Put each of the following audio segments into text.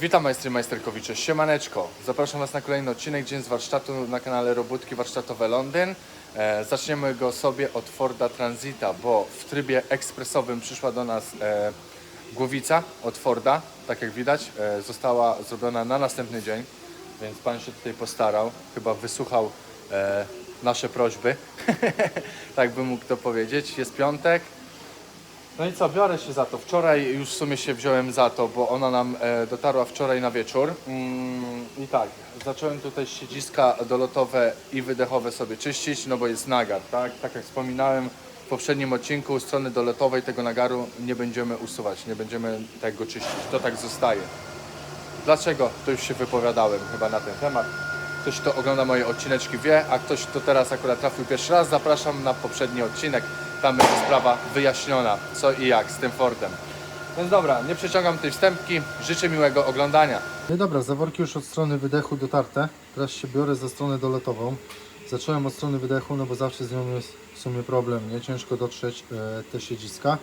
Witam majstry majsterkowicze, siemaneczko. Zapraszam Was na kolejny odcinek Dzień z warsztatu na kanale Robótki Warsztatowe Londyn. E, zaczniemy go sobie od Forda Transita, bo w trybie ekspresowym przyszła do nas e, głowica od Forda, tak jak widać. E, została zrobiona na następny dzień, więc Pan się tutaj postarał, chyba wysłuchał e, nasze prośby, tak bym mógł to powiedzieć. Jest piątek, no i co, biorę się za to. Wczoraj już w sumie się wziąłem za to, bo ona nam e, dotarła wczoraj na wieczór. Mm, I tak, zacząłem tutaj siedziska dolotowe i wydechowe sobie czyścić, no bo jest nagar, tak? Tak jak wspominałem w poprzednim odcinku, strony dolotowej tego nagaru nie będziemy usuwać, nie będziemy tego czyścić. To tak zostaje. Dlaczego? To już się wypowiadałem chyba na ten temat. Ktoś, kto ogląda moje odcineczki wie, a ktoś, kto teraz akurat trafił pierwszy raz, zapraszam na poprzedni odcinek. Tam będzie sprawa wyjaśniona, co i jak z tym Fordem. Więc dobra, nie przeciągam tej wstępki. Życzę miłego oglądania. No dobra, zaworki już od strony wydechu dotarte. Teraz się biorę za stronę doletową. Zacząłem od strony wydechu, no bo zawsze z nią jest w sumie problem, nie? Ciężko dotrzeć e, te siedziska,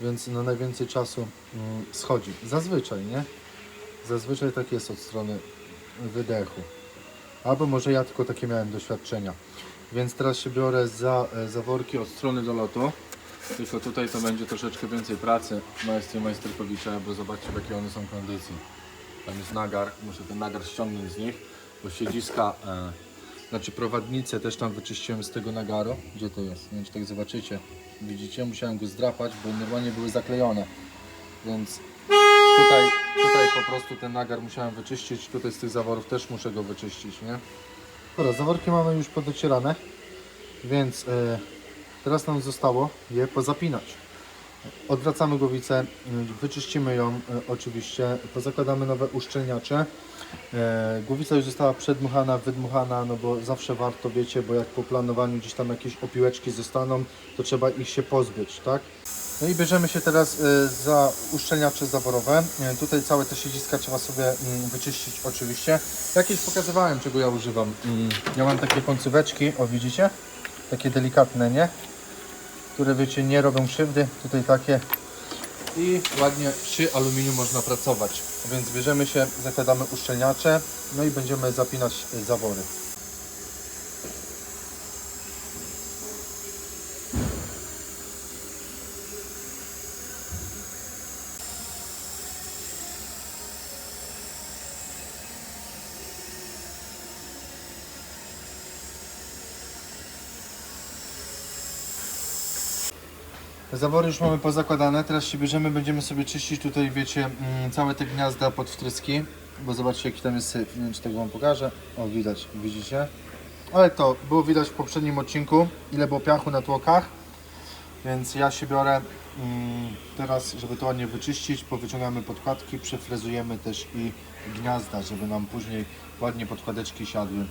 więc no najwięcej czasu mm, schodzi. Zazwyczaj, nie? Zazwyczaj tak jest od strony wydechu. Albo może ja tylko takie miałem doświadczenia. Więc teraz się biorę za e, zaworki od strony dolotu. Tylko tutaj to będzie troszeczkę więcej pracy majstry majsterkowicza, bo zobaczcie w jakiej one są kondycji. Tam jest nagar, muszę ten nagar ściągnąć z nich, bo siedziska, e, znaczy prowadnice też tam wyczyściłem z tego nagaru. Gdzie to jest? Nie wiem czy tak zobaczycie. Widzicie? Musiałem go zdrapać, bo normalnie były zaklejone. Więc tutaj, tutaj po prostu ten nagar musiałem wyczyścić. Tutaj z tych zaworów też muszę go wyczyścić, nie? Dobra, zaworki mamy już podocierane, więc e, teraz nam zostało je pozapinać. Odwracamy głowicę, y, wyczyścimy ją y, oczywiście, pozakładamy nowe uszczelniacze. E, Głowica już została przedmuchana, wydmuchana, no bo zawsze warto, wiecie, bo jak po planowaniu gdzieś tam jakieś opiłeczki zostaną, to trzeba ich się pozbyć, tak? No i bierzemy się teraz y, za uszczelniacze zaworowe. Y, Tutaj całe te siedziska trzeba sobie mm, wyczyścić oczywiście. Jakieś pokazywałem, czego ja używam. Mm, Ja mam takie końcóweczki, o widzicie? Takie delikatne, nie? które wiecie nie robią krzywdy, tutaj takie i ładnie przy aluminium można pracować. Więc bierzemy się, zakładamy uszczelniacze, no i będziemy zapinać y, zawory. Zawory już mamy pozakładane, teraz się bierzemy, będziemy sobie czyścić tutaj, wiecie, mm, całe te gniazda pod wtryski, bo zobaczcie jaki tam jest syf, nie wiem czy tego Wam pokażę, o widać, widzicie? Ale to było widać w poprzednim odcinku, ile było piachu na tłokach, więc ja się biorę mm, teraz, żeby to ładnie wyczyścić, powyciągamy podkładki, przefrezujemy też i gniazda, żeby nam później ładnie podkładeczki siadły.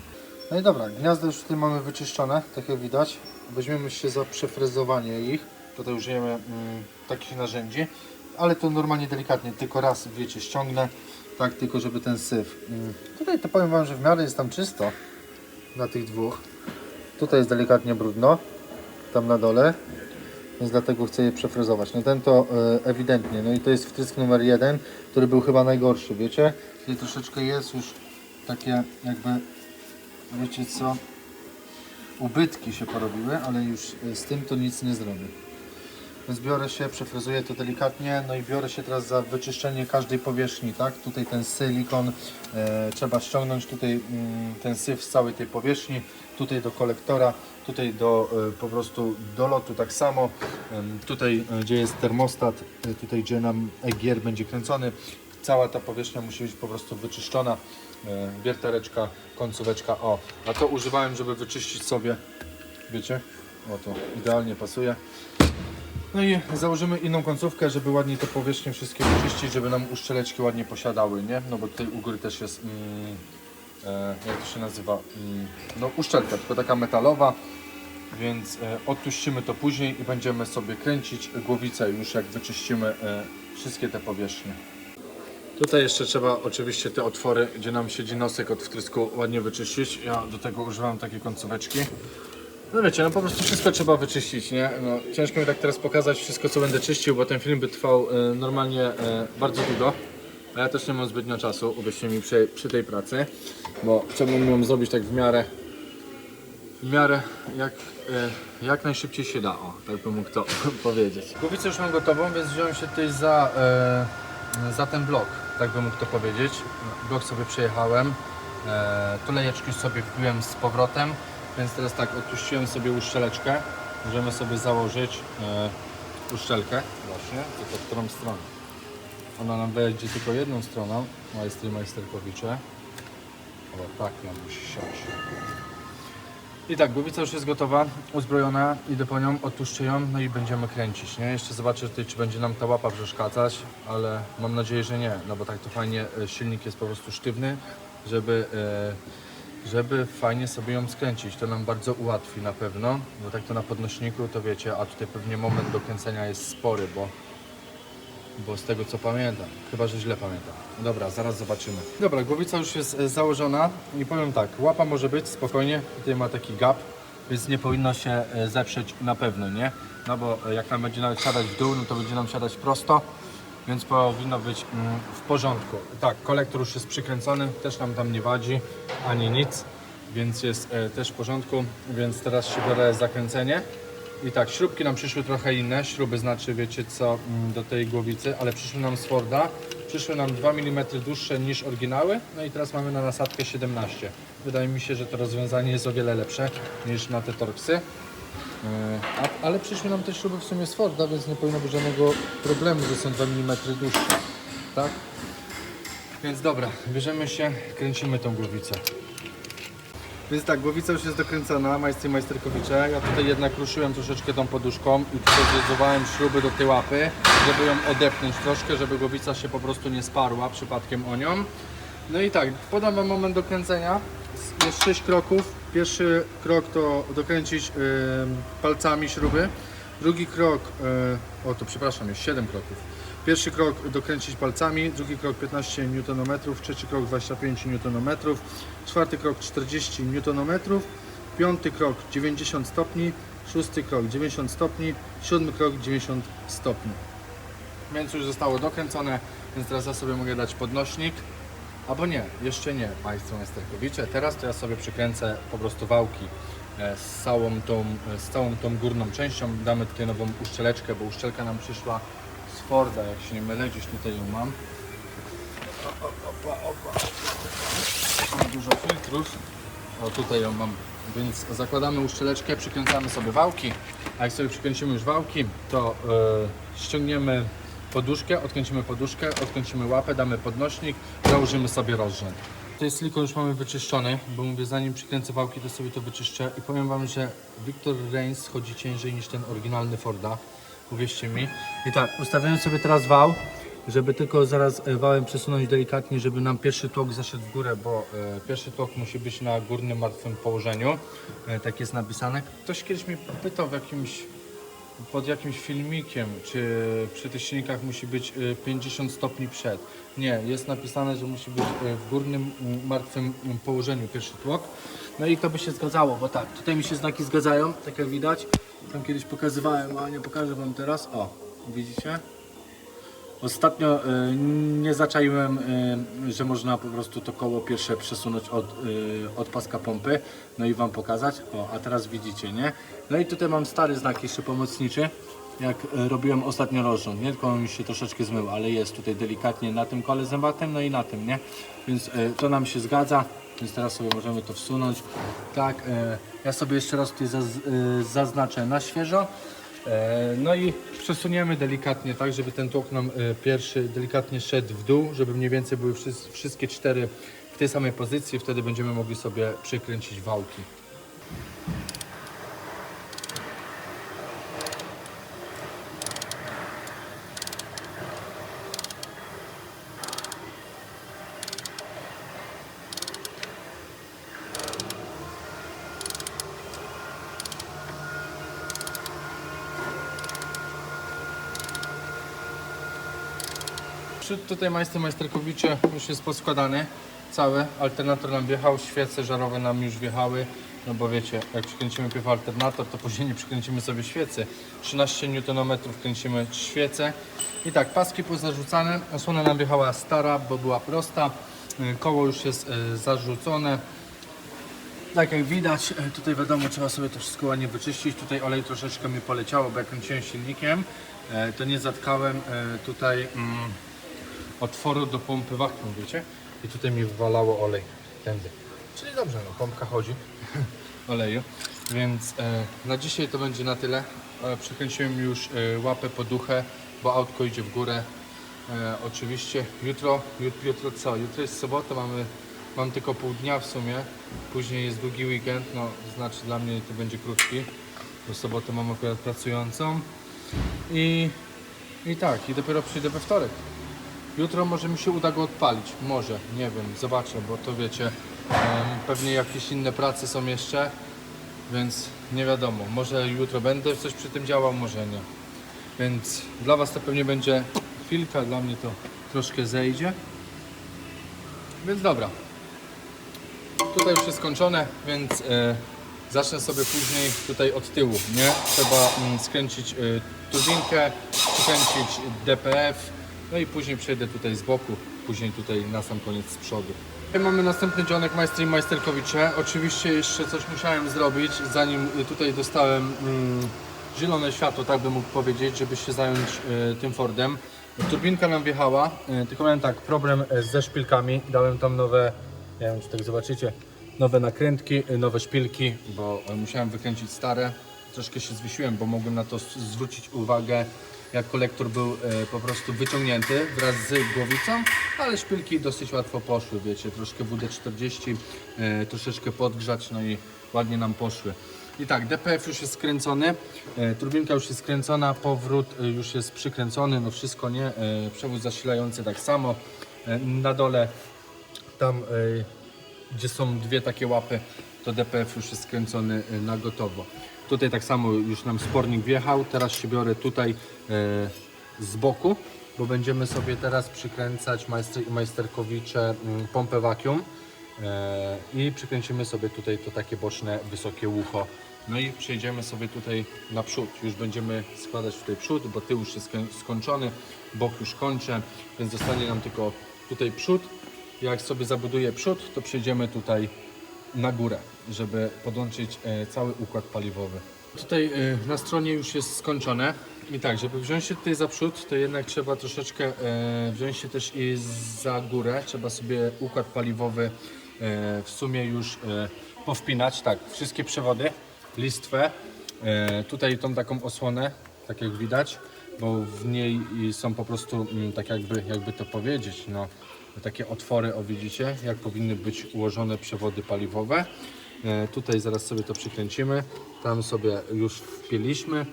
No i dobra, gniazda już tutaj mamy wyczyszczone, tak jak widać. Weźmiemy się za przefrezowanie ich. Tutaj użyjemy mm, takich narzędzi, ale to normalnie delikatnie, tylko raz, wiecie, ściągnę, tak, tylko żeby ten syf. Mm. Tutaj to powiem Wam, że w miarę jest tam czysto na tych dwóch. Tutaj jest delikatnie brudno, tam na dole, więc dlatego chcę je przefrezować. No ten to e, ewidentnie, no i to jest wtrysk numer jeden, który był chyba najgorszy, wiecie? Tutaj troszeczkę jest już takie jakby, wiecie co, ubytki się porobiły, ale już e, z tym to nic nie zrobię. Więc biorę się, przefrezuję to delikatnie, no i biorę się teraz za wyczyszczenie każdej powierzchni, tak? Tutaj ten silikon e, trzeba ściągnąć, tutaj mm, ten syf z całej tej powierzchni, tutaj do kolektora, tutaj do e, po prostu do lotu tak samo, Em, tutaj e, gdzie jest termostat, e, tutaj gdzie nam EGR będzie kręcony, cała ta powierzchnia musi być po prostu wyczyszczona, e, wiertareczka, końcóweczka, o, a to używałem, żeby wyczyścić sobie, wiecie, o to idealnie pasuje. No i założymy inną końcówkę, żeby ładnie te powierzchnie wszystkie wyczyścić, żeby nam uszczeleczki ładnie posiadały, nie? No bo tutaj u góry też jest, mm, e, jak to się nazywa, mm, no uszczelka, tylko taka metalowa, więc e, odtuścimy to później i będziemy sobie kręcić głowicę już jak wyczyścimy e, wszystkie te powierzchnie. Tutaj jeszcze trzeba oczywiście te otwory, gdzie nam siedzi nosek od wtrysku ładnie wyczyścić. Ja do tego używam takiej końcóweczki. No wiecie, no po prostu wszystko trzeba wyczyścić, nie? No, ciężko mi tak teraz pokazać wszystko, co będę czyścił, bo ten film by trwał e, normalnie e, bardzo długo. A ja też nie mam zbytnio czasu, uwierzcie mi, przy, przy tej pracy, bo chciałbym ją zrobić tak w miarę, w miarę jak, e, jak najszybciej się da, o, tak bym mógł to powiedzieć. Głowicę już mam gotową, więc wziąłem się tutaj za, e, za ten blok, tak bym mógł to powiedzieć. Blok sobie przejechałem, e, tulejeczki sobie wbiłem z powrotem, więc teraz tak, odpuściłem sobie uszczeleczkę, możemy sobie założyć e, uszczelkę właśnie, tylko którą stronę. Ona nam wejdzie tylko jedną stroną, majstry majsterkowicze. O, tak nam musi siąść. I tak, głowica już jest gotowa, uzbrojona, idę po nią, odtuszczę ją, no i będziemy kręcić, nie? Jeszcze zobaczę tutaj, czy będzie nam ta łapa przeszkadzać, ale mam nadzieję, że nie, no bo tak to fajnie, e, silnik jest po prostu sztywny, żeby, e, żeby fajnie sobie ją skręcić. To nam bardzo ułatwi na pewno, bo tak to na podnośniku, to wiecie, a tutaj pewnie moment do kręcenia jest spory, bo bo z tego co pamiętam, chyba że źle pamiętam. Dobra, zaraz zobaczymy. Dobra, głowica już jest e, założona i powiem tak, łapa może być spokojnie, tutaj ma taki gap, więc nie powinno się e, zeprzeć na pewno, nie? No bo e, jak nam będzie nawet siadać w dół, no to będzie nam siadać prosto, więc powinno być mm, w porządku. Tak, kolektor już jest przykręcony, też nam tam nie wadzi, ani nic, więc jest e, też w porządku, więc teraz się biorę zakręcenie. I tak, śrubki nam przyszły trochę inne, śruby znaczy wiecie co mm, do tej głowicy, ale przyszły nam z Forda, przyszły nam 2 mm dłuższe niż oryginały, no i teraz mamy na nasadkę 17. Wydaje mi się, że to rozwiązanie jest o wiele lepsze niż na te Torxy. Yy, a, ale przyszły nam te śruby w sumie z Forda, więc nie powinno być żadnego problemu, że są 2 mm dłuższe, tak? Więc dobra, bierzemy się, kręcimy tą głowicę. Więc tak, głowica już jest dokręcona, majstry majsterkowicze. Ja tutaj jednak ruszyłem troszeczkę tą poduszką i tutaj śruby do tej łapy, żeby ją odepchnąć troszkę, żeby głowica się po prostu nie sparła przypadkiem o nią. No i tak, podam Wam moment do kręcenia. Jest 6 kroków. Pierwszy krok to dokręcić palcami śruby. Drugi krok, yy, o to przepraszam, jest 7 kroków. Pierwszy krok dokręcić palcami, drugi krok 15 Nm, trzeci krok 25 Nm, czwarty krok 40 Nm, piąty krok 90 stopni, szósty krok 90 stopni, siódmy krok 90 stopni. Więc już zostało dokręcone, więc teraz ja sobie mogę dać podnośnik. Albo nie, jeszcze nie, Państwo Majsterkowicze. Teraz to ja sobie przykręcę po prostu wałki e, z całą tą, e, z całą tą górną częścią. Damy tutaj nową uszczeleczkę, bo uszczelka nam przyszła z Forda, jak się nie mylę, gdzieś tutaj ją mam. Opa, opa. Mam dużo filtrów. O, tutaj ją mam. Więc zakładamy uszczeleczkę, przykręcamy sobie wałki. A jak sobie przykręcimy już wałki, to e, ściągniemy poduszkę, odkręcimy poduszkę, odkręcimy łapę, damy podnośnik, założymy sobie rozrzęd. Tutaj silikon już mamy wyczyszczony, bo mówię, zanim przykręcę wałki, to sobie to wyczyszczę i powiem Wam, że Victor Reigns chodzi ciężej niż ten oryginalny Forda. Uwierzcie mi. I tak, ustawiając sobie teraz wał, żeby tylko zaraz e, wałem przesunąć delikatnie, żeby nam pierwszy tłok zaszedł w górę, bo e, pierwszy tłok musi być na górnym martwym położeniu. E, tak jest napisane. Ktoś kiedyś mnie pytał w jakimś pod jakimś filmikiem, czy przy tych silnikach musi być y, 50 stopni przed. Nie, jest napisane, że musi być y, w górnym mm, martwym mm, położeniu pierwszy tłok. No i to by się zgadzało, bo tak, tutaj mi się znaki zgadzają, tak jak widać. Tam kiedyś pokazywałem, a nie pokażę Wam teraz. O, widzicie? Ostatnio y, nie zaczaiłem, y, że można po prostu to koło pierwsze przesunąć od, y, od paska pompy, no i Wam pokazać. O, a teraz widzicie, nie? No i tutaj mam stary znak jeszcze pomocniczy, jak robiłem ostatnio rozrząd, nie? Tylko on już się troszeczkę zmył, ale jest tutaj delikatnie na tym kole zębatym, no i na tym, nie? Więc to nam się zgadza, więc teraz sobie możemy to wsunąć. Tak, ja sobie jeszcze raz tutaj zaz, zaznaczę na świeżo. E, No i przesuniemy delikatnie, tak, żeby ten tłok nam e, pierwszy delikatnie szedł w dół, żeby mniej więcej były wszys- wszystkie cztery w tej samej pozycji, wtedy będziemy mogli sobie przykręcić wałki. Przód tutaj majster majsterkowicze już jest poskładany cały. Alternator nam wjechał, świece żarowe nam już wjechały. No bo wiecie, jak przykręcimy pierw alternator, to później nie przykręcimy sobie świecy. 13 Nm kręcimy świecę. I tak, paski pozarzucane. Osłona nam wjechała stara, bo była prosta. Y, Koło już jest y, zarzucone. Tak jak widać, e, tutaj wiadomo, trzeba sobie to wszystko ładnie wyczyścić. Tutaj olej troszeczkę mi poleciało, bo jak kręciłem silnikiem, to nie zatkałem tutaj mm, otworu do pompy wakum, wiecie? I tutaj mi wywalało olej tędy. Czyli dobrze, no pompka chodzi oleju. Więc e, na dzisiaj to będzie na tyle. E, przekręciłem już e, łapę po duchę, bo autko idzie w górę. E, oczywiście jutro, jut, jutro co? Jutro jest sobota, mamy, mam tylko pół dnia w sumie. Później jest długi weekend, no znaczy dla mnie to będzie krótki, bo sobotę mam akurat pracującą. I, I tak, i dopiero przyjdę we wtorek. Jutro może mi się uda go odpalić. Może, nie wiem, zobaczę, bo to wiecie, pewnie jakieś inne prace są jeszcze, więc nie wiadomo. Może jutro będę coś przy tym działał, może nie. Więc dla Was to pewnie będzie chwilka, dla mnie to troszkę zejdzie. Więc dobra. Tutaj już jest skończone, więc e, zacznę sobie później tutaj od tyłu, nie? Trzeba mm, skręcić e, turbinkę, przykręcić DPF, no i później przejdę tutaj z boku, później tutaj na sam koniec z przodu. Tutaj Mamy następny dzionek Majstry i Majsterkowicze. Oczywiście jeszcze coś musiałem zrobić, zanim y, tutaj dostałem mm, zielone światło, tak bym mógł powiedzieć, żeby się zająć y, tym Fordem. Turbinka nam wjechała, y, tylko miałem tak, problem y, ze szpilkami. Dałem tam nowe, nie wiem czy tak zobaczycie, nowe nakrętki, y, nowe szpilki, bo musiałem wykręcić stare. Troszkę się zwiesiłem, bo mogłem na to zwrócić uwagę, jak kolektor był e, po prostu wyciągnięty wraz z głowicą, ale szpilki dosyć łatwo poszły, wiecie, troszkę WD-40, e, troszeczkę podgrzać, no i ładnie nam poszły. I tak, DPF już jest skręcony, e, turbinka już jest skręcona, powrót już jest przykręcony, no wszystko nie, e, przewód zasilający tak samo, na dole tam gdzie są dwie takie łapy, to DPF już jest skręcony na gotowo. Tutaj tak samo już nam spornik wjechał, teraz się biorę tutaj e, z boku, bo będziemy sobie teraz przykręcać majster, majsterkowicze mm, pompę vacuum e, i przykręcimy sobie tutaj to takie boczne, wysokie ucho. No i przejdziemy sobie tutaj na przód. Już będziemy składać tutaj przód, bo tył już jest skoń- skończony, bok już kończę, więc zostanie nam tylko tutaj przód. Jak sobie zabuduję przód, to przejdziemy tutaj na górę, żeby podłączyć e, cały układ paliwowy. Tutaj e, na stronie już jest skończone. I tak, żeby wziąć się tutaj za przód, to jednak trzeba troszeczkę e, wziąć się też i za górę. Trzeba sobie układ paliwowy w sumie już powpinać. Tak, wszystkie przewody, listwę, tutaj tą taką osłonę, tak jak widać, bo w niej są po prostu mm, tak jakby, jakby to powiedzieć, no takie otwory, o widzicie, jak powinny być ułożone przewody paliwowe. E, tutaj zaraz sobie to przykręcimy, tam sobie już wpięliśmy,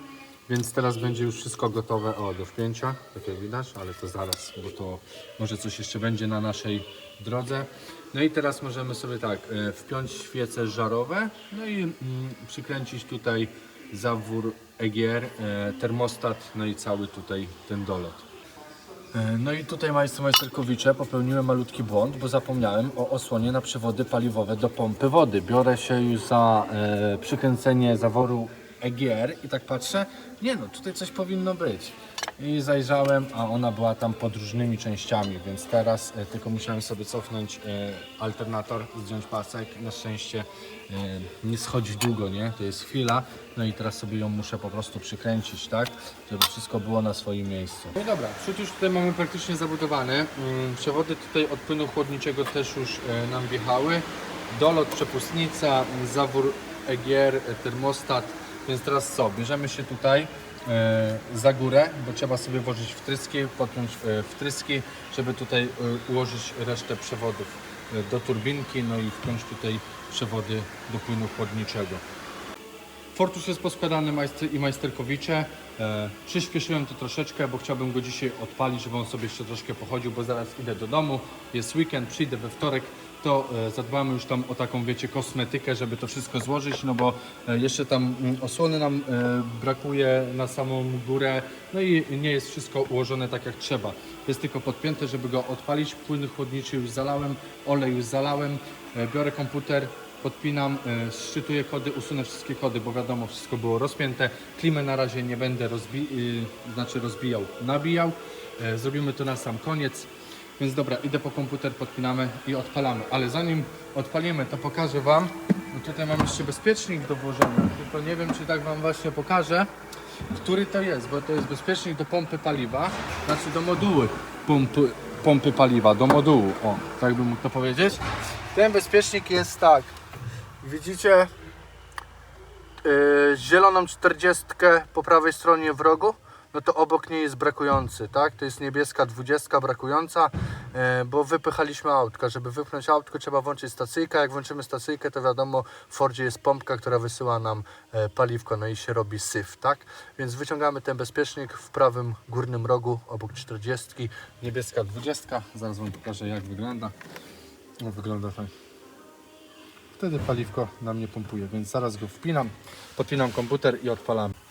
więc teraz będzie już wszystko gotowe o, do wpięcia, tak jak widać, ale to zaraz, bo to może coś jeszcze będzie na naszej drodze. No i teraz możemy sobie tak, e, wpiąć świece żarowe, no i mm, przykręcić tutaj zawór EGR, e, termostat, no i cały tutaj ten dolot. E, No i tutaj majster Majsterkowicze popełniłem malutki błąd, bo zapomniałem o osłonie na przewody paliwowe do pompy wody. Biorę się już za e, przykręcenie zaworu EGR i tak patrzę, nie no, tutaj coś powinno być. I zajrzałem, a ona była tam pod różnymi częściami, więc teraz e, tylko musiałem sobie cofnąć e, alternator, zdjąć pasek. Na szczęście e, nie schodzi długo, nie? To jest chwila. No i teraz sobie ją muszę po prostu przykręcić, tak? Żeby wszystko było na swoim miejscu. No i dobra, przód już tutaj mamy praktycznie zabudowany. Mm, Przewody tutaj od płynu chłodniczego też już e, nam wjechały. Dolot, przepustnica, zawór EGR, termostat. Więc teraz co? Bierzemy się tutaj e, za górę, bo trzeba sobie włożyć wtryski, podpiąć e, wtryski, żeby tutaj e, ułożyć resztę przewodów do turbinki, no i wpiąć tutaj przewody do płynu chłodniczego. Fortusz jest poskładany majster i majsterkowicze. Przyspieszyłem to troszeczkę, bo chciałbym go dzisiaj odpalić, żeby on sobie jeszcze troszkę pochodził, bo zaraz idę do domu. Jest weekend, przyjdę we wtorek, to e, zadbamy już tam o taką, wiecie, kosmetykę, żeby to wszystko złożyć, no bo e, jeszcze tam mm, osłony nam e, brakuje na samą górę, no i nie jest wszystko ułożone tak jak trzeba. Jest tylko podpięte, żeby go odpalić. Płyn chłodniczy już zalałem, olej już zalałem. Biorę komputer, podpinam, szczytuję kody, usunę wszystkie kody, bo wiadomo, wszystko było rozpięte. Klimę na razie nie będę rozbi y, znaczy rozbijał, nabijał. Zrobimy to na sam koniec. Więc dobra, idę po komputer, podpinamy i odpalamy. Ale zanim odpalimy, to pokażę Wam. No tutaj mam jeszcze bezpiecznik do włożenia, tylko nie wiem, czy tak Wam właśnie pokażę, który to jest, bo to jest bezpiecznik do pompy paliwa, znaczy do moduły pompy, pompy paliwa, do modułu, o, tak bym mógł to powiedzieć. Ten bezpiecznik jest tak, widzicie yy, zieloną 40 po prawej stronie w rogu, no to obok niej jest brakujący, tak? To jest niebieska 20 brakująca, yy, bo wypychaliśmy autka. Żeby wypchnąć autko trzeba włączyć stacyjkę. Jak włączymy stacyjkę, to wiadomo, w Fordzie jest pompka, która wysyła nam e, paliwko, no i się robi syf, tak? Więc wyciągamy ten bezpiecznik w prawym górnym rogu obok 40, niebieska 20. Zaraz Wam pokażę jak wygląda. No, wygląda tak. Wtedy paliwko nam nie pompuje, więc zaraz go wpinam, podpinam komputer i odpalam.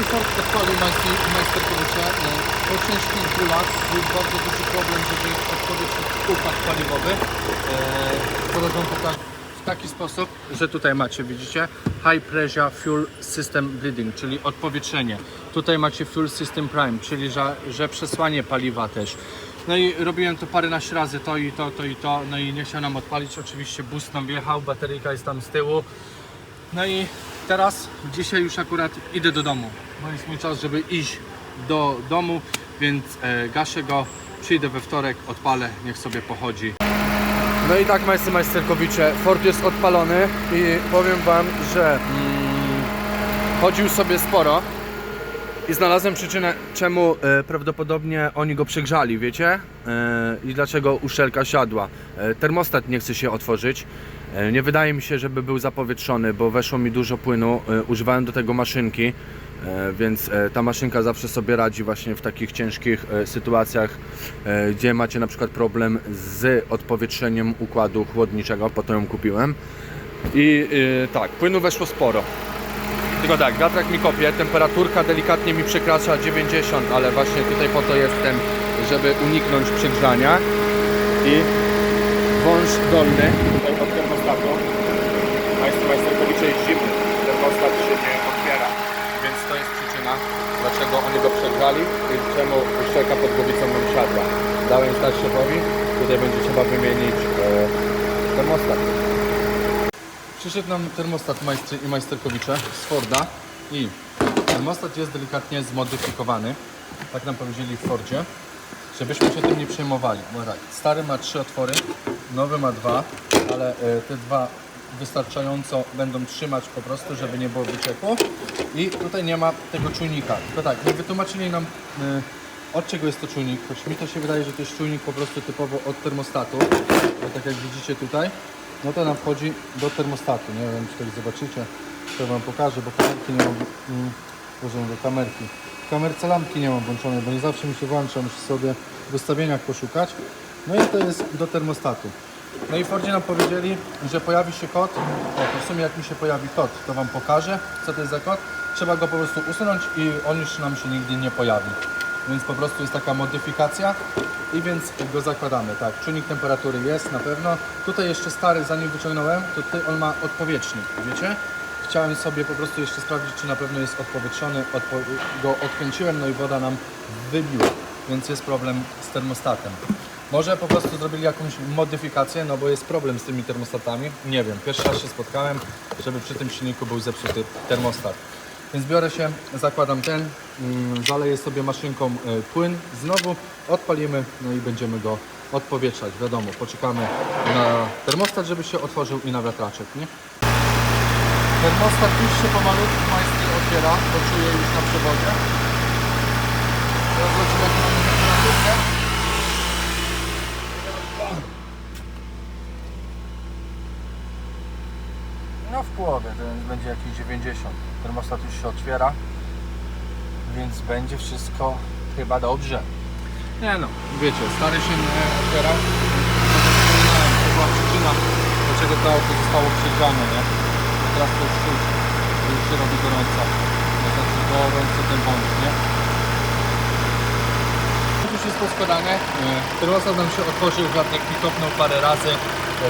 I Ford odpalił majster- majsterkowicze. E, Po ciężkich bólach był bardzo duży problem, żeby odpowiedzieć układ paliwowy. E, Zaraz Wam pokażę w taki sposób, że tutaj macie, widzicie, High Pressure Fuel System Bleeding, czyli odpowietrzenie. Tutaj macie Fuel System Prime, czyli że, że przesłanie paliwa też. No i robiłem to paręnaście razy, to i to, to i to, no i nie chciał nam odpalić. Oczywiście boost nam wjechał, bateryjka jest tam z tyłu. No i teraz, dzisiaj już akurat idę do domu, bo jest mój czas, żeby iść do domu, więc e, gaszę go, przyjdę we wtorek, odpalę, niech sobie pochodzi. No i tak, majscy majsterkowicze, Ford jest odpalony i powiem Wam, że mm, chodził sobie sporo i znalazłem przyczynę, czemu e, prawdopodobnie oni go przegrzali, wiecie? E, I dlaczego uszelka siadła. E, termostat nie chce się otworzyć. E, nie wydaje mi się, żeby był zapowietrzony, bo weszło mi dużo płynu. E, używałem do tego maszynki, więc e, ta maszynka zawsze sobie radzi właśnie w takich ciężkich e, sytuacjach, e, gdzie macie na przykład problem z odpowietrzeniem układu chłodniczego, po to ją kupiłem. I e, tak, płynu weszło sporo. Tylko tak, wiatrak mi kopie, temperaturka delikatnie mi przekracza 90, ale właśnie tutaj po to jestem, żeby uniknąć przegrzania. I wąż dolny tutaj od termostatu. Majster majsterkowicze jest zimny, termostat się nie otwiera, więc to jest przyczyna, dlaczego oni go przegrzali i czemu uszczelka pod głowicą nam siadła. Dałem stać szefowi, tutaj będzie trzeba wymienić e, termostat. Przyszedł nam termostat majstry i majsterkowicze z Forda i termostat jest delikatnie zmodyfikowany, tak nam powiedzieli w Fordzie, żebyśmy się tym nie przejmowali. Bo tak, stary ma trzy otwory, nowy ma dwa, ale e, te dwa wystarczająco będą trzymać po prostu, żeby nie było wycieku i tutaj nie ma tego czujnika. Tylko tak, nie wytłumaczyli nam e, od czego jest to czujnik, choć mi to się wydaje, że to jest czujnik po prostu typowo od termostatu, bo tak jak widzicie tutaj, no to nam wchodzi do termostatu. Nie wiem, czy tutaj zobaczycie, to Wam pokażę, bo kamerki nie mam, mm, do kamerki. W kamerce lampki nie mam włączonej, bo nie zawsze mi się włącza, muszę sobie w ustawieniach poszukać. No i to jest do termostatu. No i Fordzie nam powiedzieli, że pojawi się kod. O, w sumie jak mi się pojawi kod, to Wam pokażę, co to jest za kod. Trzeba go po prostu usunąć i on już nam się nigdy nie pojawi. Więc po prostu jest taka modyfikacja i więc go zakładamy. Tak, czujnik temperatury jest na pewno. Tutaj jeszcze stary, zanim wyciągnąłem, to tutaj on ma odpowietrznik, wiecie? Chciałem sobie po prostu jeszcze sprawdzić, czy na pewno jest odpowietrzony. Odpo go odkręciłem, no i woda nam wybiła, więc jest problem z termostatem. Może po prostu zrobili jakąś modyfikację, no bo jest problem z tymi termostatami. Nie wiem, pierwszy raz się spotkałem, żeby przy tym silniku był zepsuty termostat. Więc biorę się, zakładam ten, mm, zaleję sobie maszynką e, płyn, znowu odpalimy, no i będziemy go odpowietrzać. Wiadomo, poczekamy na termostat, żeby się otworzył i na wiatraczek, nie? Termostat już się pomalutku otwiera, to czuję już na przewodzie. Teraz zobaczymy jak mamy temperaturkę. No w połowie, to będzie jakieś 90. Termostat już się otwiera, więc będzie wszystko chyba dobrze. Nie no, wiecie, stary się nie otwierał. To była przyczyna, dlaczego to auto zostało przegrzane, nie? Teraz to już już się robi gorąco. To znaczy gorąco ten wąt, nie? Już jest poskładane. Termostat nam się otworzył, mi kopnął parę razy.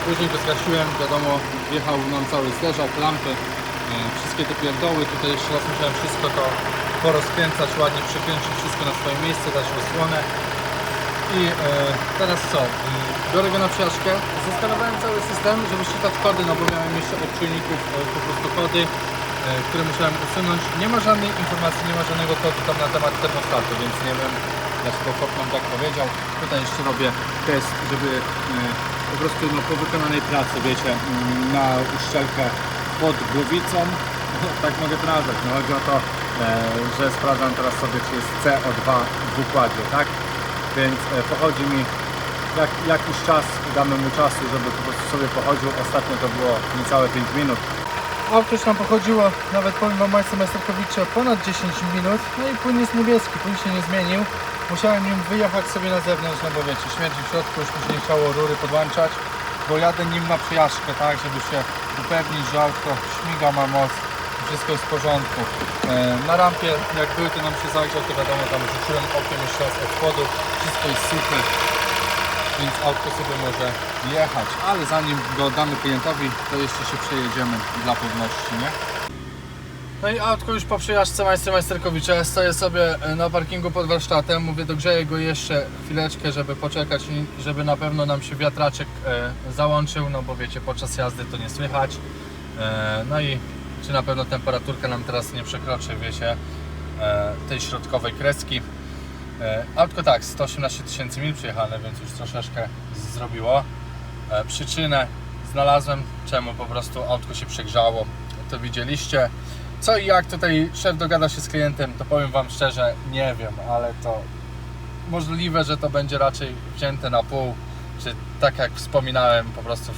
Później zgasiłem, wiadomo, wjechał nam cały zderzak, lampy, e, wszystkie te pierdoły. Tutaj jeszcze raz musiałem wszystko to porozkręcać, ładnie przykręcić wszystko na swoje miejsce, dać osłonę. I e, teraz co? E, Biorę go na przejażdżkę. Zeskanowałem cały system, żeby szczytać kody, no bo miałem jeszcze od czujników e, po prostu kody, e, które musiałem usunąć. Nie ma żadnej informacji, nie ma żadnego kodu tam na temat termostatu, więc nie wiem dlaczego Kopman tak powiedział. Tutaj jeszcze robię test, żeby e, po prostu no, po wykonanej pracy, wiecie, mm, na uszczelkę pod głowicą, tak mogę to. No, chodzi o to, e, że sprawdzam teraz sobie, czy jest CO2 w układzie, tak? Więc e, pochodzi mi jak, jakiś czas, damy mu czasu, żeby po prostu sobie pochodził. Ostatnio to było niecałe 5 minut. Auto nam pochodziło, nawet powiem Wam Majster Majsterkowicza, ponad 10 minut. No i płyn jest niebieski, płyn się nie zmienił. Musiałem nim wyjechać sobie na zewnątrz, no bo wiecie, śmierdzi w środku, już mi nie chciało rury podłączać. Bo jadę nim na przejażdżkę, tak, żeby się upewnić, że autko śmiga, ma moc, wszystko jest w porządku. E, na rampie, jak był, to nam się zajrzał, to wiadomo, tam rzuciłem okiem jeszcze raz od wszystko jest super więc autko sobie może jechać, ale zanim go oddamy klientowi, to jeszcze się przejedziemy dla pewności, nie? No i autko już po przejażdżce majster Majsterkowicza, stoję sobie e, na parkingu pod warsztatem, mówię dogrzeję go jeszcze chwileczkę, żeby poczekać, żeby na pewno nam się wiatraczek e, załączył, no bo wiecie, podczas jazdy to nie słychać. E, no i czy na pewno temperaturka nam teraz nie przekroczy, wiecie, tej środkowej kreski. E, Autko tak, 118 tysięcy mil przejechane, więc już troszeczkę zrobiło. E, Przyczynę znalazłem, czemu po prostu autko się przegrzało. To widzieliście. Co i jak tutaj szef dogada się z klientem, to powiem Wam szczerze, nie wiem, ale to możliwe, że to będzie raczej wzięte na pół, czy tak jak wspominałem po prostu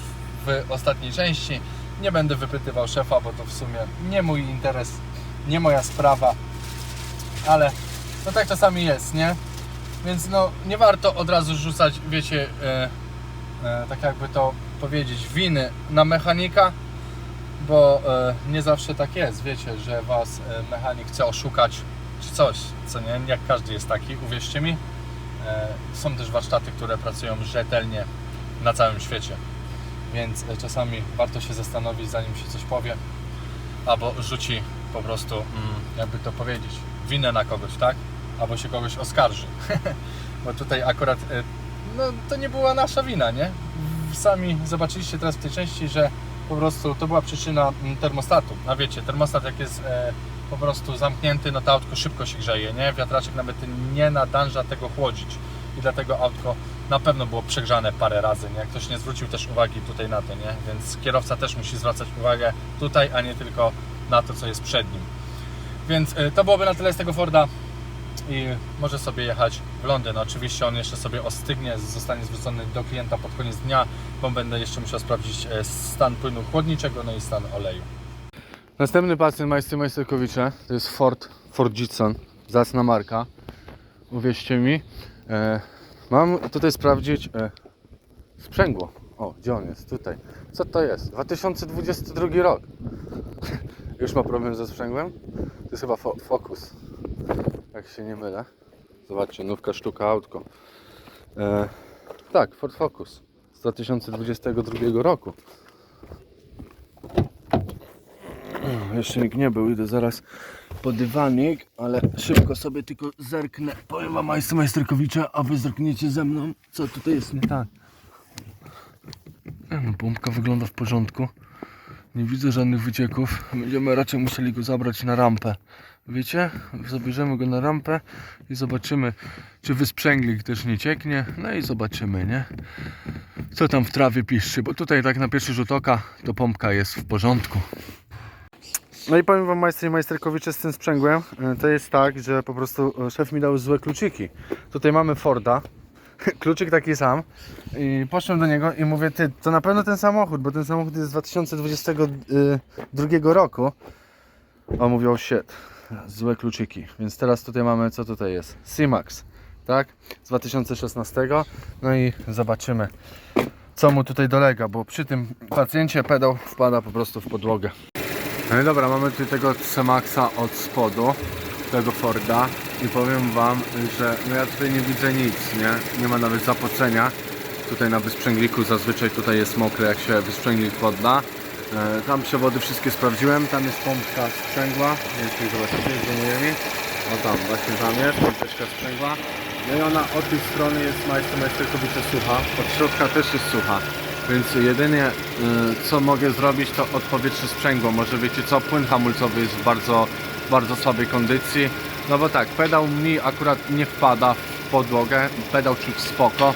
w, w ostatniej części. Nie będę wypytywał szefa, bo to w sumie nie mój interes, nie moja sprawa, ale no tak czasami jest, nie? Więc no nie warto od razu rzucać, wiecie, e, e, tak jakby to powiedzieć, winy na mechanika, bo e, nie zawsze tak jest, wiecie, że was e, mechanik chce oszukać czy coś, co nie, jak każdy jest taki, uwierzcie mi. E, są też warsztaty, które pracują rzetelnie na całym świecie, więc e, czasami warto się zastanowić, zanim się coś powie, albo rzuci po prostu, mm, jakby to powiedzieć, winę na kogoś, tak? Albo się kogoś oskarży. Bo tutaj akurat e, no, to nie była nasza wina, nie? Sami zobaczyliście teraz w tej części, że po prostu to była przyczyna mm, termostatu. A wiecie, termostat jak jest e, po prostu zamknięty, no to autko szybko się grzeje, nie? Wiatraczek nawet nie nadąża tego chłodzić. I dlatego autko na pewno było przegrzane parę razy, nie? Ktoś nie zwrócił też uwagi tutaj na to, nie? Więc kierowca też musi zwracać uwagę tutaj, a nie tylko na to, co jest przed nim. Więc y, to byłoby na tyle z tego Forda i może sobie jechać w Londyn. Oczywiście on jeszcze sobie ostygnie, zostanie zwrócony do klienta pod koniec dnia, bo będę jeszcze musiał sprawdzić e, stan płynu chłodniczego, no i stan oleju. Następny pacjent Majster Majsterkowicza to jest Ford, Ford Jitson, zacna marka. Uwierzcie mi. E, mam tutaj sprawdzić e, sprzęgło. O, gdzie on jest? Tutaj. Co to jest? 2022 rok. Już ma problem ze sprzęgłem? To jest chyba fo Focus. Jak się nie mylę. Zobaczcie, nówka sztuka autko. E, tak, Ford Focus z 2022 roku. Jeszcze nikt nie był, idę zaraz po dywanik, ale szybko sobie tylko zerknę. Powiem wam majster majsterkowicza, a wy zerkniecie ze mną, co tutaj jest nie tak. No, pompka wygląda w porządku. Nie widzę żadnych wycieków. Będziemy raczej musieli go zabrać na rampę. Wiecie? Zabierzemy go na rampę i zobaczymy, czy wysprzęglik też nie cieknie. No i zobaczymy, nie? Co tam w trawie piszczy, bo tutaj tak na pierwszy rzut oka to pompka jest w porządku. No i powiem wam majster i majsterkowicze z tym sprzęgłem. e, To jest tak, że po prostu e, szef mi dał złe kluczyki. Tutaj mamy Forda. Kluczyk taki sam. I poszedłem do niego i mówię, ty, to na pewno ten samochód, bo ten samochód jest z 2022 roku. A on mówił, oh shit, złe kluczyki. Więc teraz tutaj mamy, co tutaj jest? C-Max. tak? Z 2016. No i zobaczymy, co mu tutaj dolega, bo przy tym pacjencie pedał wpada po prostu w podłogę. No i dobra, mamy tutaj tego C-Maxa od spodu, tego Forda i powiem Wam, że no ja tutaj nie widzę nic, nie? Nie ma nawet zapocenia. Tutaj na wysprzęgliku zazwyczaj tutaj jest mokre, jak się wysprzęglik podda. E, tam przewody wszystkie sprawdziłem, tam jest pompka sprzęgła, nie wiem czy zobaczycie, zoomuję O tam, właśnie tam jest, pompeczka sprzęgła. No i ona od tej strony jest majster majsterkowicze sucha, od środka też jest sucha. Więc jedynie y, co mogę zrobić to odpowietrze sprzęgło. Może wiecie co, płyn hamulcowy jest w bardzo, bardzo słabej kondycji. No bo tak, pedał mi akurat nie wpada w podłogę, pedał czuć spoko,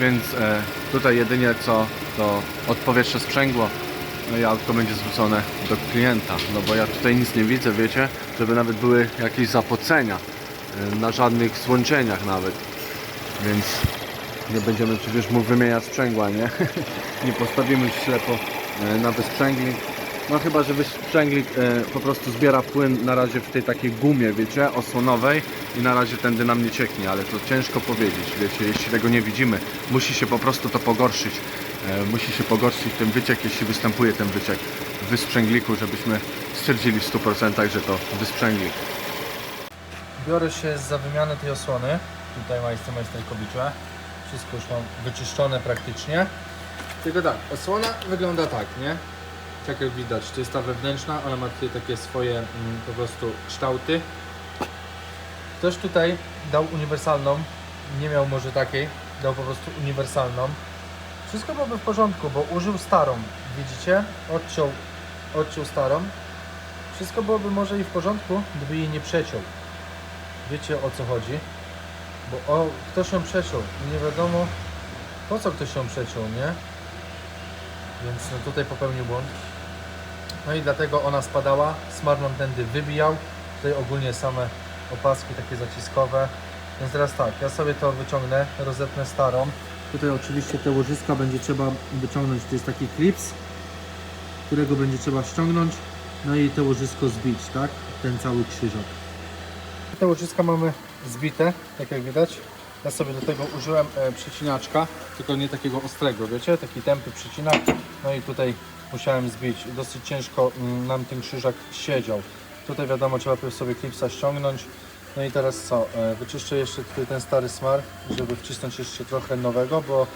więc e, tutaj jedynie co to odpowietrze sprzęgło. No i będzie zwrócone do klienta, no bo ja tutaj nic nie widzę, wiecie, żeby nawet były jakieś zapocenia, e, na żadnych złączeniach nawet, więc nie będziemy przecież mu wymieniać sprzęgła, nie? nie postawimy ślepo e, na wysprzęglik. No chyba, że wysprzęglik e, po prostu zbiera płyn na razie w tej takiej gumie, wiecie, osłonowej i na razie tędy nam nie cieknie, ale to ciężko powiedzieć, wiecie, jeśli tego nie widzimy, musi się po prostu to pogorszyć. E, musi się pogorszyć ten wyciek, jeśli występuje ten wyciek w wysprzęgliku, żebyśmy stwierdzili w 100% że to wysprzęglik. Biorę się za wymianę tej osłony. Tutaj majster majsterkowicze. Wszystko już mam wyczyszczone praktycznie. Tylko tak, osłona wygląda tak, nie? Tak jak widać, to jest ta wewnętrzna, ona ma tutaj takie swoje mm, po prostu kształty. Ktoś tutaj dał uniwersalną, nie miał może takiej, dał po prostu uniwersalną. Wszystko byłoby w porządku, bo użył starą, widzicie? Odciął, odciął starą. Wszystko byłoby może i w porządku, gdyby jej nie przeciął. Wiecie o co chodzi? Bo o, ktoś ją przeciął nie wiadomo po co ktoś ją przeciął, nie? Więc no tutaj popełnił błąd. No i dlatego ona spadała, smar nam tędy wybijał. Tutaj ogólnie same opaski takie zaciskowe. Więc teraz tak, ja sobie to wyciągnę, rozetnę starą. Tutaj oczywiście te łożyska będzie trzeba wyciągnąć, to jest taki klips, którego będzie trzeba ściągnąć, no i to łożysko zbić, tak? Ten cały krzyżak. Te łożyska mamy zbite, tak jak widać. Ja sobie do tego użyłem e, przecinaczka, tylko nie takiego ostrego, wiecie? Taki tępy przecinak. No i tutaj musiałem zbić. Dosyć ciężko mm, nam ten krzyżak siedział. Tutaj wiadomo, trzeba sobie klipsa ściągnąć. No i teraz co? E, wyczyszczę jeszcze tutaj ten stary smar, żeby wcisnąć jeszcze trochę nowego, bo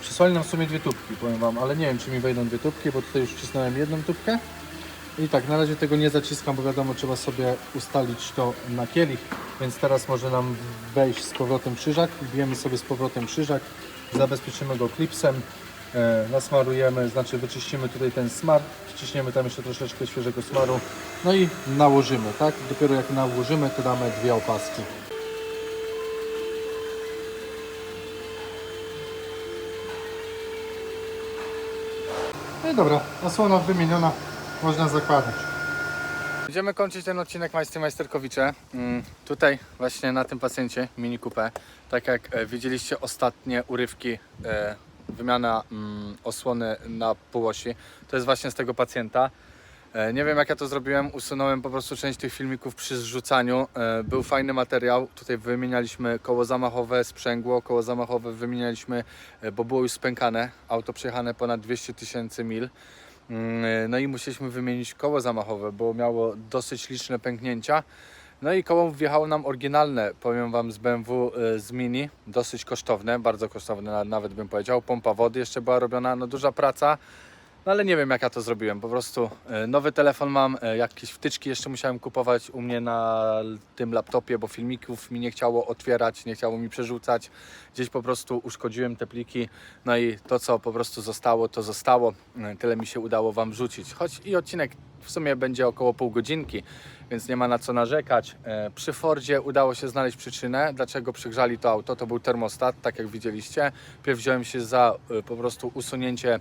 przysłali nam w sumie dwie tubki, powiem Wam, ale nie wiem, czy mi wejdą dwie tubki, bo tutaj już wcisnąłem jedną tubkę. I tak, na razie tego nie zaciskam, bo wiadomo, trzeba sobie ustalić to na kielich, więc teraz może nam wejść z powrotem krzyżak. Wbijemy sobie z powrotem krzyżak, zabezpieczymy go klipsem, nasmarujemy, znaczy wyczyścimy tutaj ten smar, wciśniemy tam jeszcze troszeczkę świeżego smaru, no i nałożymy, tak? Dopiero jak nałożymy, to damy dwie opaski. No i dobra, osłona wymieniona, można zakładać. Będziemy kończyć ten odcinek Majster Majsterkowicze. Mm, tutaj właśnie na tym pacjencie Mini Coupe. Tak jak e, widzieliście ostatnie urywki, e, wymiana mm, osłony na półosi. To jest właśnie z tego pacjenta. E, nie wiem jak ja to zrobiłem, usunąłem po prostu część tych filmików przy zrzucaniu. E, był fajny materiał, tutaj wymienialiśmy koło zamachowe, sprzęgło, koło zamachowe wymienialiśmy, e, bo było już spękane. Auto przejechane ponad 200 tysięcy mil. Mm, No i musieliśmy wymienić koło zamachowe, bo miało dosyć liczne pęknięcia. No i koło wjechało nam oryginalne, powiem Wam, z BMW y, z Mini, dosyć kosztowne, bardzo kosztowne na- nawet bym powiedział. Pompa wody jeszcze była robiona, no duża praca, no ale nie wiem jak ja to zrobiłem, po prostu y, nowy telefon mam, y, jakieś wtyczki jeszcze musiałem kupować u mnie na tym laptopie, bo filmików mi nie chciało otwierać, nie chciało mi przerzucać. Gdzieś po prostu uszkodziłem te pliki, no i to co po prostu zostało, to zostało. Y, Tyle mi się udało Wam wrzucić, choć i odcinek w sumie będzie około pół godzinki, więc nie ma na co narzekać. E, Przy Fordzie udało się znaleźć przyczynę, dlaczego przygrzali to auto. To był termostat, tak jak widzieliście. Pierw wziąłem się za e, po prostu usunięcie e,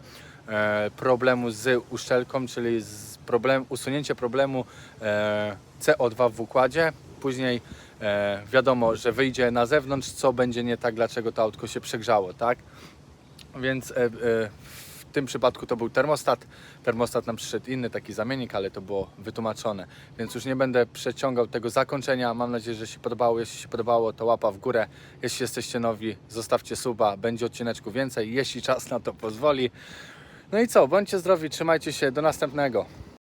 problemu z uszczelką, czyli z problem, usunięcie problemu e, CO2 w układzie. Później e, wiadomo, że wyjdzie na zewnątrz, co będzie nie tak, dlaczego to autko się przegrzało, tak? Więc e, e, w tym przypadku to był termostat. Termostat nam przyszedł inny taki zamiennik, ale to było wytłumaczone. Więc już nie będę przeciągał tego zakończenia. Mam nadzieję, że się podobało. Jeśli się podobało, to łapa w górę. Jeśli jesteście nowi, zostawcie suba. Będzie odcineczku więcej, jeśli czas na to pozwoli. No i co, bądźcie zdrowi, trzymajcie się, do następnego.